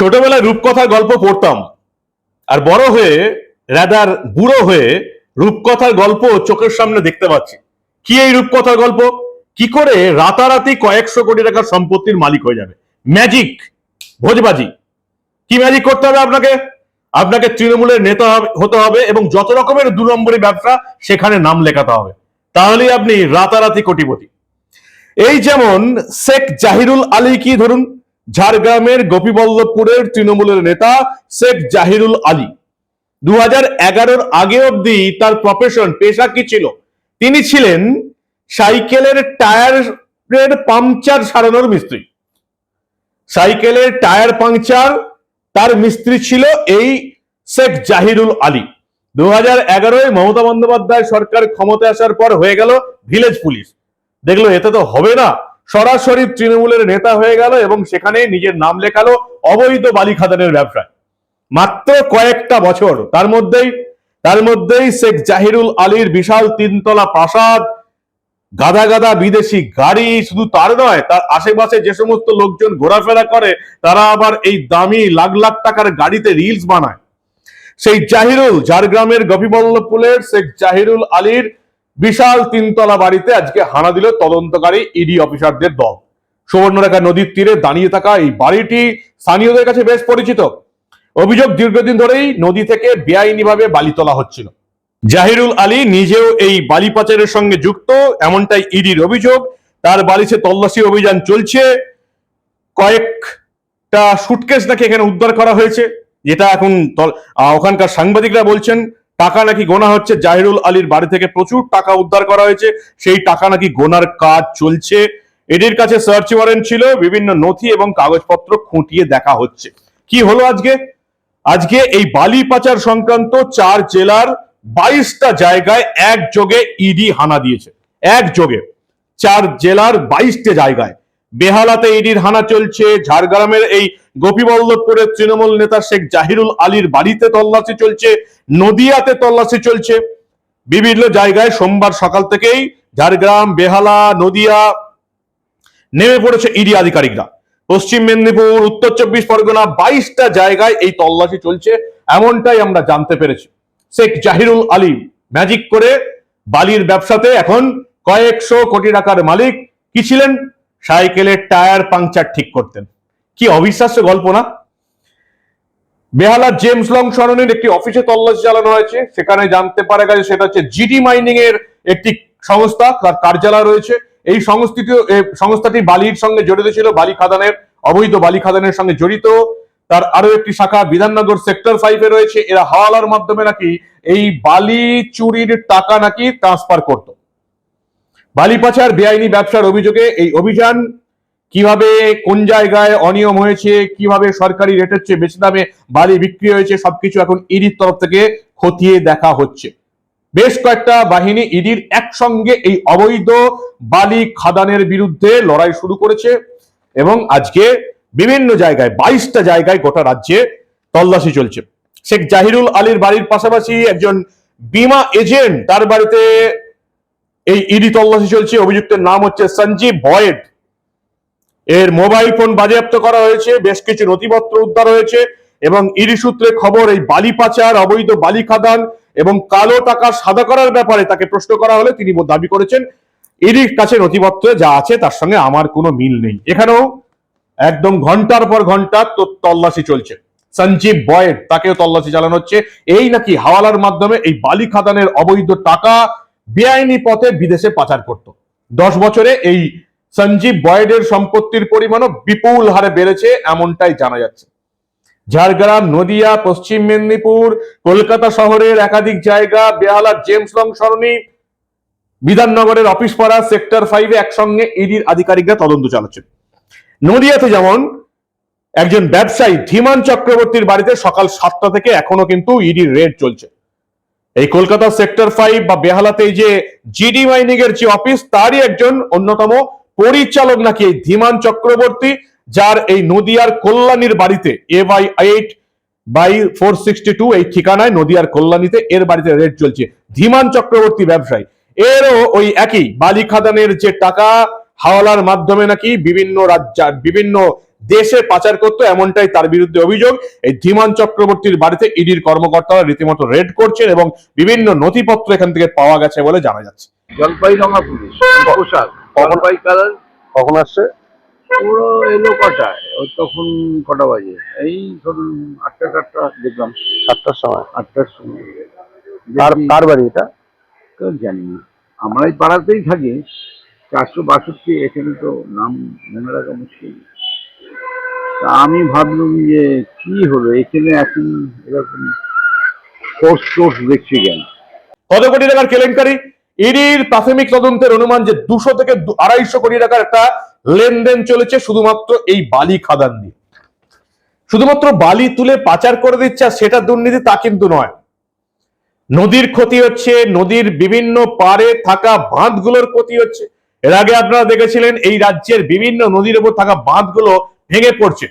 ছোটবেলায় রূপকথার গল্প পড়তাম। আর বড় হয়ে রাদার বুড়ো হয়ে রূপকথার গল্প চোখের সামনে দেখতে পাচ্ছি। কি এই রূপকথার গল্প? কি করে রাতারাতি কয়েকশো কোটি টাকার সম্পত্তির মালিক হয়ে যাবে? ম্যাজিক, ভোজবাজি। কি ম্যাজিক করতে হবে আপনাকে? আপনাকে তৃণমূলের নেতা হতে হবে এবং যত রকমের দু নম্বরী ব্যবসা সেখানে নাম লেখাতে হবে। তাহলেই আপনি রাতারাতি কোটিপতি। এই যেমন শেখ জাহিরুল আলী কি ধরুন ঝাড়গ্রামের গোপীবল্লভপুরের তৃণমূলের নেতা শেখ জাহিরুল আলী। দু হাজার আগে অব্দি তার প্রফেশন পেশা কি ছিল? তিনি ছিলেন সাইকেলের টায়ারের পাংচার সারানোর মিস্ত্রি। সাইকেলের টায়ার পাংচার তার মিস্ত্রি ছিল এই শেখ জাহিরুল আলী। দু হাজার এগারোয় মমতা বন্দ্যোপাধ্যায় সরকার ক্ষমতায় আসার পর হয়ে গেল ভিলেজ পুলিশ। দেখল, এতে তো হবে না। সরাসরি তৃণমূলের নেতা হয়ে গেল এবং সেখানে নিজের নাম লেখালো অবৈধ বালি খাদানের ব্যবসায়। মাত্র কয়েকটা বছর, তার মধ্যেই তার মধ্যেই শেখ জাহিরুল আলীর বিশাল তিনতলা প্রাসাদ, গাদা গাদা বিদেশি গাড়ি, শুধু তার নয়, তার আশেপাশে যে সমস্ত লোকজন ঘোরাফেরা করে, তারা আবার এই দামি লাখ লাখ টাকার গাড়িতে রিলস বানায়। সেই জাহিরুল, ঝাড়গ্রামের গোপীবল্লভপুরের শেখ জাহিরুল আলীর বিশাল তিনতলা বাড়িতে আজকে হানা দিল তদন্তকারী ইডি অফিসারদের দল। সুবর্ণরেখা নদীর তীরে দাঁড়িয়ে থাকা এই বাড়িটি স্থানীয়দের কাছে বেশ পরিচিত। অভিযোগ দীর্ঘদিন ধরেই নদী থেকে বেআইনিভাবে বালি তোলা হচ্ছিল। জাহিরুল আলী নিজেও এই বালি পাচারের সঙ্গে যুক্ত, এমনটাই ইডির অভিযোগ। তার বালিতে তল্লাশি অভিযান চলছে। কয়েকটা সুটকেস নাকি এখানে উদ্ধার করা হয়েছে, যেটা এখন ওখানকার সাংবাদিকরা বলছেন টাকা নাকি গোনা হচ্ছে? জাহিরুল আলীর বাড়ি থেকে প্রচুর টাকা উদ্ধার করা হয়েছে। সেই টাকা নাকি গোনার কাজ চলছে। এদের কাছে সার্চ ওয়ারেন্ট ছিল, বিভিন্ন নথি এবং কাগজপত্র খুঁটিয়ে দেখা হচ্ছে। কি হলো আজকে? আজকে এই বালি পাচার সংক্রান্ত চার জেলার বাইশটা জায়গায় একযোগে ইডি হানা দিয়েছে। একযোগে। চার জেলার বাইশটা জায়গায়। বেহালাতে ইডির হানা চলছে। ঝাড়গ্রামের এই গোপীবল্লভপুরের তৃণমূল নেতা শেখ জাহিরুল আলীর বাড়িতে তল্লাশি চলছে, নদিয়াতে তল্লাশি চলছে। বিভিন্ন জায়গায় সোমবার সকাল থেকেই ঝাড়গ্রাম, বেহালা, নদিয়া নেমে পড়েছে ইডি আধিকারিকরা। পশ্চিম মেদিনীপুর, উত্তর চব্বিশ পরগনা বাইশটা জায়গায় এই তল্লাশি চলছে, এমনটাই আমরা জানতে পেরেছি। শেখ জাহিরুল আলী ম্যাজিক করে বালির ব্যবসাতে এখন কয়েকশো কোটি টাকার মালিক। কি ছিলেন? সাইকেলের টায়ার পাংচার ঠিক করতেন। কি অবিশ্বাস্য গল্প না? বেহালার জেমস লং সরণির একটি অফিসে তল্লাশি চালানো হয়েছে। সেখানে জানতে পারা গেছে সেটা হচ্ছে জিডি মাইনিং এর একটি সংস্থা, তার কার্যালয় রয়েছে। এই সংস্থাটি সংস্থাটি বালির সঙ্গে জড়িত ছিল, বালি খাদানের, অবৈধ বালি খাদানের সঙ্গে জড়িত। তার আরও একটি শাখা বিধাননগর সেক্টর ফাইভে রয়েছে। এরা হাওয়ালার মাধ্যমে নাকি এই বালি চুরির টাকা নাকি ট্রান্সফার করত। বালি পাচার বেআইনি ব্যবসার অভিযোগে এই অভিযান কীভাবে, কোন জায়গায় অনিয়ম হয়েছে, কীভাবে সরকারি রেটের চেয়ে বেশি দামে বালি বিক্রি হয়েছে, সবকিছু এখন ইডির তরফ থেকে খতিয়ে দেখা হচ্ছে। বেশ কয়েকটা বাহিনী ইডির একসঙ্গে এই অবৈধ বালি খাদানের বিরুদ্ধে লড়াই শুরু করেছে এবং আজকে বিভিন্ন জায়গায়, বাইশটা জায়গায় গোটা রাজ্যে তল্লাশি চলছে। শেখ জাহিরুল আলীর বাড়ির পাশাপাশি একজন বিমা এজেন্ট তার বাড়িতে এই ইডি তল্লাশি চলছে। অভিযুক্তের নাম হচ্ছে সঞ্জীব ভয়েড। এর মোবাইল ফোন বাজেয়াপ্ত করা হয়েছে। বেশ কিছু নথিপত্র উদ্ধার হয়েছে এবং ইডি সূত্রে খবর, এই বালি পাচার, অবৈধ বালি খাদান এবং কালো টাকা সাদা করার ব্যাপারে তাকে প্রশ্ন করা হলে তিনি দাবি করেছেন। ইডির কাছে নথিপত্রে যা আছে তার সঙ্গে আমার কোনো মিল নেই। এখানেও একদম ঘণ্টার পর ঘণ্টা তো- তল্লাশি চলছে। সঞ্জীব বয়েড তাকেও তল্লাশি চালানো হচ্ছে। এই নাকি হাওয়ালার মাধ্যমে এই বালি খাদানের অবৈধ টাকা বেআইনি পথে বিদেশে পাচার করত। দশ বছরে এই সঞ্জীব বয়েডের সম্পত্তির পরিমাণও বিপুল হারে বেড়েছে এমনটাই জানা যাচ্ছে। ঝাড়গ্রাম, নদিয়া, পশ্চিম মেদিনীপুর, কলকাতা শহরের একাধিক জায়গা বেহালার জেমস লং সরণি, বিধাননগরের অফিস পাড়া, সেক্টর ফাইভে একসঙ্গে ইডির আধিকারিকরা তদন্ত চালাচ্ছেন। নদিয়াতে যেমন একজন ব্যবসায়ী ধীমান চক্রবর্তীর বাড়িতে সকাল সাতটা থেকে এখনও কিন্তু ইডির রেড চলছে। এই কলকাতা সেক্টর ফাইভ বা বেহালাতে যে জিডি মাইনিং এর যে অফিস তারই একজন অন্যতম পরিচালক নাকি এই ধীমান চক্রবর্তী, যার এই নদিয়ার কল্যাণীর বাড়িতে A by eight by four sixty two এই ঠিকানায় নদিয়ার কল্যাণীতে এর বাড়িতে রেড চলছে। ধীমান চক্রবর্তী ব্যবসায়ী। এরও ওই একই, বালি খাদানের যে টাকা হাওলার মাধ্যমে নাকি বিভিন্ন রাজ্য বিভিন্ন দেশে পাচার করতো এমনটাই তার বিরুদ্ধে অভিযোগ। এই ধীমান চক্রবর্তীর বাড়িতে ইডির কর্মকর্তারা রীতিমতো রেড করছেন এবং বিভিন্ন নথিপত্র এখান থেকে পাওয়া গেছে বলে জানা যাচ্ছে। জলপাই পুলিশ কখন আসছে? পুরো এলো কটায়? ও তখন কটা বাজে? এই ধরুন আটটা টাটটা দেখলাম। সাতটার সময়। আটটার সময়। কার কার বাড়ি এটা? কেউ জানি না। আমরা এই পাড়াতেই থাকি। চারশো বাষট্টি এখানে তো নাম মনে রাখা মুশকিল। তা আমি ভাবলাম যে কি হলো? এখানে এখন এরকম দেখছি কেন? কত কোটি টাকার কেলেঙ্কারি? ইডির প্রাথমিক তদন্তের অনুমান যে দুশো থেকে আড়াইশো কোটি টাকার একটা লেনদেন চলেছে শুধুমাত্র এই বালি খাদান দিয়ে। শুধুমাত্র বালি তুলে পাচার করে দিচ্ছে আর সেটা দুর্নীতি তা কিন্তু নয়। নদীর ক্ষতি হচ্ছে, নদীর বিভিন্ন পাড়ে থাকা বাঁধগুলোর ক্ষতি হচ্ছে। এর আগে আপনারা দেখেছিলেন এই রাজ্যের বিভিন্ন নদীর উপর থাকা বাঁধগুলো ভেঙে পড়ছে,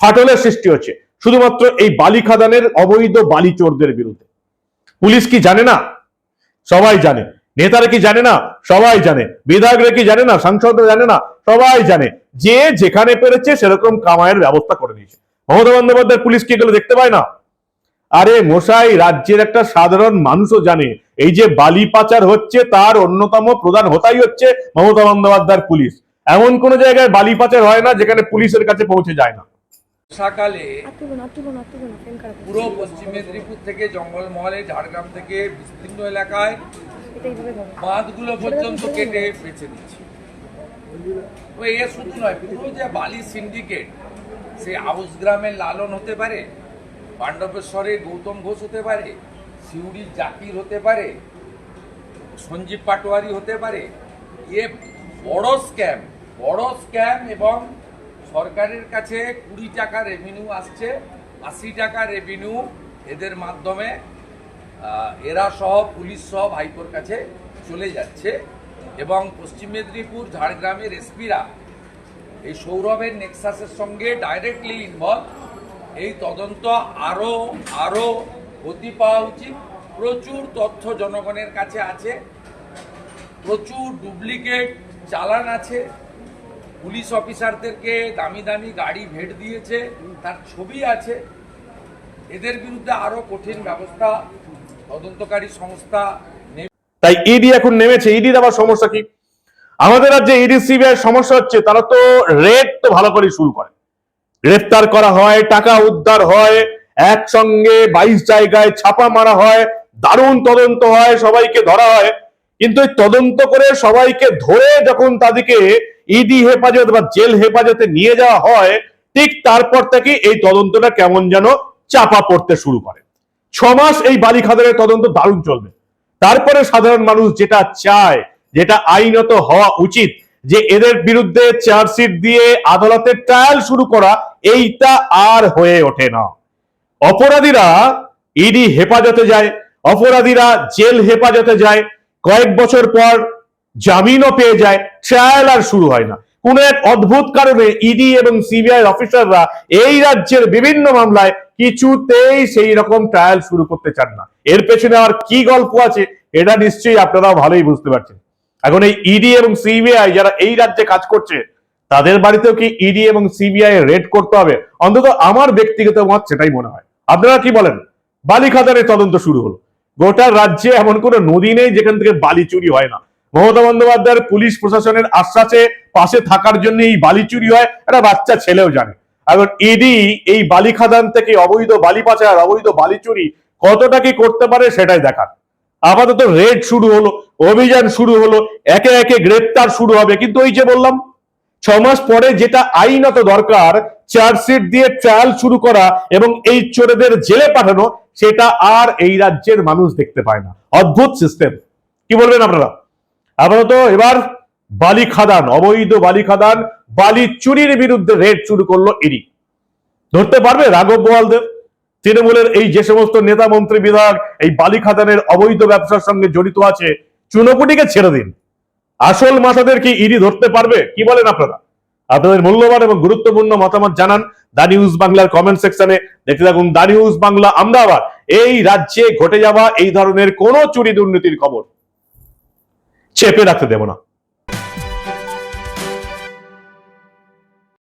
ফাটলের সৃষ্টি হচ্ছে, শুধুমাত্র এই বালি খাদানের অবৈধ বালি চোরদের বিরুদ্ধে। পুলিশ কি জানে না? সবাই জানে। নেতারা কি জানে না? সবাই জানে। বিধায়করা কি জানে না? সাংসদরা জানে না? সবাই জানে। যে যেখানে পেরেছে সেরকম কামায়ের ব্যবস্থা করে দিয়েছে। মমতা বন্দ্যোপাধ্যায় পুলিশ কি এগুলো দেখতে পায় না? আরে মশাই, রাজ্যের একটা সাধারণ মানুষও জানে। এই যে বালি পাচার হচ্ছে, তার অন্যতম প্রধান হতাই হচ্ছে মমতা বন্দ্যোপাধ্যায়ের পুলিশ। এমন কোন জায়গায় বালি পাচার হয় না যেখানে পুলিশের কাছে পৌঁছে যায় না। হচ্ছে। পুরো পশ্চিম মেদিনীপুর থেকে জঙ্গলমহলে ঝাড়গ্রাম থেকে বিস্তীর্ণ এলাকায় বাঁধগুলো পর্যন্ত কেটে বেছে দিচ্ছে তো এ শুধু নয় পুরো যে বালি সিন্ডিকেট সে আউস গ্রামের লালন হতে পারে পাণ্ডবেশ্বরের গৌতম ঘোষ হতে পারে সিউড়ির জাকির হতে পারে সঞ্জীব পাটোয়ারি হতে পারে এ বড় স্ক্যাম বড় স্ক্যাম এবং সরকারের কাছে কুড়ি টাকা রেভিনিউ আসছে, আশি টাকা রেভিনিউ এদের মাধ্যমে এরা সহ, পুলিশ সহ ভাইপোর কাছে চলে যাচ্ছে এবং পশ্চিম মেদিনীপুর, ঝাড়গ্রামের এসপিরা এই সৌরভের নেক্সাসের সঙ্গে ডাইরেক্টলি ইনভলভ এই তদন্ত আরও আরও গতি পাওয়া উচিত। প্রচুর তথ্য জনগণের কাছে আছে, প্রচুর ডুপ্লিকেট চালান আছে। পুলিশ অফিসারদেরকে দামি দামি গাড়ি ভেট দিয়েছে, তার ছবি আছে। এদের বিরুদ্ধে আরও কঠিন ব্যবস্থা তদন্তকারী সংস্থা তাই ইডি এখন নেমেছে। ইডির আবার সমস্যা কি? আমাদের রাজ্যে ইডি, সিবিআই সমস্যা হচ্ছে, তারা তো রেড তো ভালো করে শুরু করে। গ্রেফতার করা হয়, টাকা উদ্ধার হয়, একসঙ্গে বাইশ জায়গায় ছাপা মারা হয়, দারুণ তদন্ত হয়, সবাইকে ধরা হয়। কিন্তু তদন্ত করে সবাইকে ধরে যখন তাদেরকে ইডি হেফাজত বা জেল হেফাজতে নিয়ে যাওয়া হয়, ঠিক তারপর থেকে এই তদন্তটা কেমন যেন চাপা পড়তে শুরু করে। ছ মাস এই বালি খাদানের তদন্ত দারুণ চলবে। তারপরে সাধারণ মানুষ যেটা চায়, যেটা আইনত হওয়া উচিত, যে এদের বিরুদ্ধে চার্জশিট দিয়ে আদালতের ট্রায়াল শুরু করা, এইটা আর হয়ে ওঠে না। অপরাধীরা ইডি হেফাজতে যায়, অপরাধীরা জেল হেফাজতে যায়, কয়েক বছর পর জামিনও পেয়ে যায় ট্রায়াল আর শুরু হয় না। কোন এক অদ্ভুত কারণে ইডি এবং সিবিআই অফিসাররা এই রাজ্যের বিভিন্ন মামলায় কিছুতেই সেই রকম ট্রায়াল শুরু করতে চান না। এর পেছনে আর কি গল্প আছে, এটা নিশ্চয়ই আপনারা ভালোই বুঝতে পারছেন। এখন এই ইডি এবং সিবিআই যারা এই রাজ্যে কাজ করছে, তাদের বাড়িতেও কি ইডি এবং সিবিআই রেড করতে হবে? অন্তত আমার ব্যক্তিগত মত সেটাই মনে হয়। আপনারা কি বলেন? বালি খাদানের তদন্ত শুরু হলো। গোটা রাজ্যে এমন কোনো নদী নেই যেখান থেকে বালি চুরি হয় না। মমতা বন্দ্যোপাধ্যায়ের পুলিশ প্রশাসনের আশ্বাসে পাশে থাকার জন্য এই বালি চুরি হয়, একটা বাচ্চা ছেলেও জানে। এখন ইডি এই বালি খাদান থেকে অবৈধ বালি পাচার, অবৈধ বালি চুরি কতটা কি করতে পারে সেটাই দেখার। আপাতত রেড শুরু হলো, অভিযান শুরু হলো, একে একে গ্রেপ্তার শুরু হবে। কিন্তু ওই যে বললাম, ছ মাস পরে যেটা আইনত দরকার, চার্জশিট দিয়ে ট্রায়াল শুরু করা এবং এই চোরেদের জেলে পাঠানো, সেটা আর এই রাজ্যের মানুষ দেখতে পায় না। অদ্ভুত সিস্টেম কি বলবেন আপনারা? আপাতত এবার বালি খাদান, অবৈধ বালি খাদান, বালি চুরির বিরুদ্ধে রেড শুরু করল ইডি। ধরতে পারবে রাঘব বোয়ালদের তৃণমূলের এই যে সমস্ত নেতা মন্ত্রী বিধায়ক, এই বালি খাদানের অবৈধ ব্যবসার সঙ্গে জড়িত আছে, চুনোপুটিকে ছেড়ে দিন। আসল মাথাদের কি ইডি ধরতে পারবে? কি বলেন আপনারা? আপনাদের মূল্যবান এবং গুরুত্বপূর্ণ মতামত জানান দা নিউজ বাংলার কমেন্ট সেকশনে। দেখতে থাকুন দা নিউজ বাংলা আমরা আবার এই রাজ্যে ঘটে যাওয়া এই ধরনের কোন চুরি দুর্নীতির খবর। চেপে রাখতে দেব না।